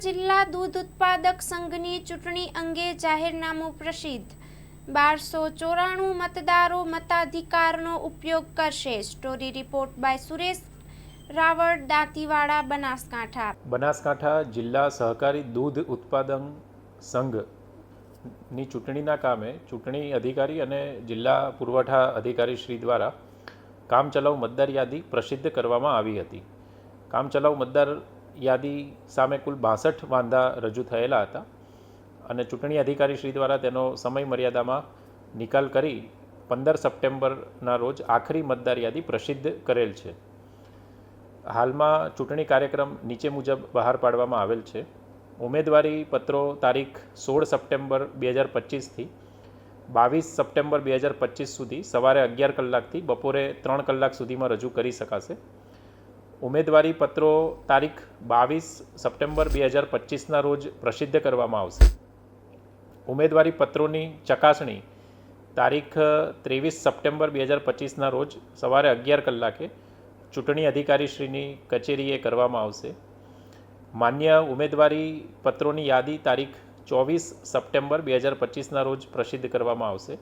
જિલ્લા દૂધ ઉત્પાદક સંઘની ચૂંટણી અંગે જાહેરનામું પ્રસિદ્ધ. બારસો ચોરાણું મતદારો મતાધિકારનો ઉપયોગ કરશે. Story report by Suresh Raval, Dantiwada, Banaskantha. Banaskantha જિલ્લા સહકારી દૂધ ઉત્પાદન સંઘની ચૂંટણીના કામે ચૂંટણી અધિકારી અને જિલ્લા પુરવઠા અધિકારી શ્રી દ્વારા કામચલાઉ મતદાર યાદી પ્રસિદ્ધ કરવામાં આવી હતી. કામચલાઉ મતદાર યાદી સામે કુલ બાસઠ વાંધા રજૂ થયેલા હતા અને ચૂંટણી અધિકારી શ્રી દ્વારા તેનો સમય મર્યાદામાં નિકાલ કરી પંદર સપ્ટેમ્બરના રોજ આખરી મતદાર યાદી પ્રસિદ્ધ કરેલ છે. હાલમાં ચૂંટણી કાર્યક્રમ નીચે મુજબ બહાર પાડવામાં આવેલ છે. ઉમેદવારી પત્રો તારીખ સોળ સપ્ટેમ્બર બે હજાર પચીસથી બાવીસ સપ્ટેમ્બર બે હજાર પચીસ સુધી સવારે અગિયાર કલાકથી બપોરે ત્રણ કલાક સુધીમાં રજૂ કરી શકાશે. ઉમેદવારી પત્રો તારીખ બાવીસ સપ્ટેમ્બર બે હજાર પચીસના રોજ પ્રસિદ્ધ કરવામાં આવશે. ઉમેદવારી પત્રોની ચકાસણી તારીખ ત્રેવીસ સપ્ટેમ્બર બે હજાર પચીસના રોજ સવારે અગિયાર કલાકે ચૂંટણી અધિકારીશ્રીની કચેરીએ કરવામાં આવશે. માન્ય ઉમેદવારી પત્રોની યાદી તારીખ ચોવીસ સપ્ટેમ્બર બે હજાર પચીસના રોજ પ્રસિદ્ધ કરવામાં આવશે.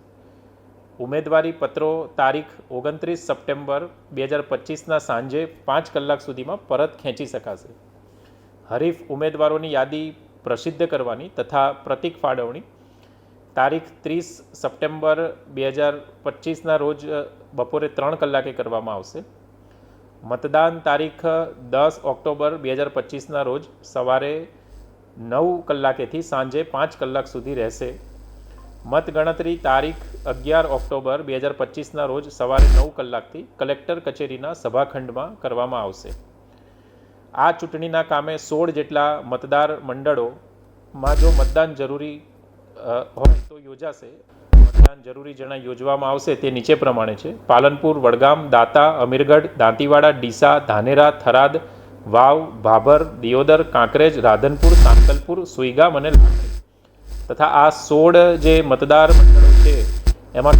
ઉમેદવારી પત્રો તારીખ ઓગણત્રીસ સપ્ટેમ્બર બે હજાર પચીસના સાંજે પાંચ કલાક સુધીમાં પરત ખેંચી શકાશે. હરીફ ઉમેદવારોની યાદી પ્રસિદ્ધ કરવાની તથા પ્રતિક ફાળવણી તારીખ ત્રીસ સપ્ટેમ્બર બે હજાર પચીસના રોજ બપોરે ત્રણ કલાકે કરવામાં આવશે. મતદાન તારીખ દસ ઓક્ટોબર બે હજાર પચીસના રોજ સવારે નવ કલાકેથી સાંજે પાંચ કલાક સુધી રહેશે. મતગણતરી તારીખ અગિયાર ઓક્ટોબર બે હજાર પચીસના રોજ સવારે નવ કલાકથી કલેક્ટર કચેરીના સભાખંડમાં કરવામાં આવશે. આ ચૂંટણીના કામે સોળ જેટલા મતદાર મંડળોમાં જો મતદાન જરૂરી હોય તો યોજાશે. મતદાન જરૂરી જણા યોજવામાં આવશે તે નીચે પ્રમાણે છે. પાલનપુર, વડગામ, દાતા, અમીરગઢ, દાંતીવાડા, ડીસા, ધાનેરા, થરાદ, વાવ, ભાભર, દિયોદર, કાંકરેજ, રાધનપુર સાંતલપુર સુઈગામ અને લાખણી. તથા આ સોળ જે મતદાર મંડળો છે, એમાં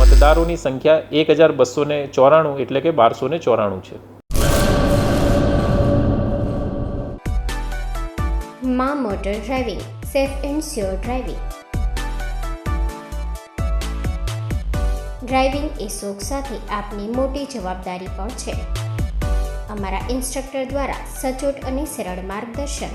મતદારોની સંખ્યા એક હજાર બસો ને ચોરાણું એટલે કે બારસો ને ચોરાણું છે. મા motor driving, safe and sure driving. Driving એ શોખ સાથે આપની મોટી જવાબદારી પણ છે. અમારા ઇન્સ્ટ્રક્ટર દ્વારા સચોટ અને સરળ માર્ગદર્શન.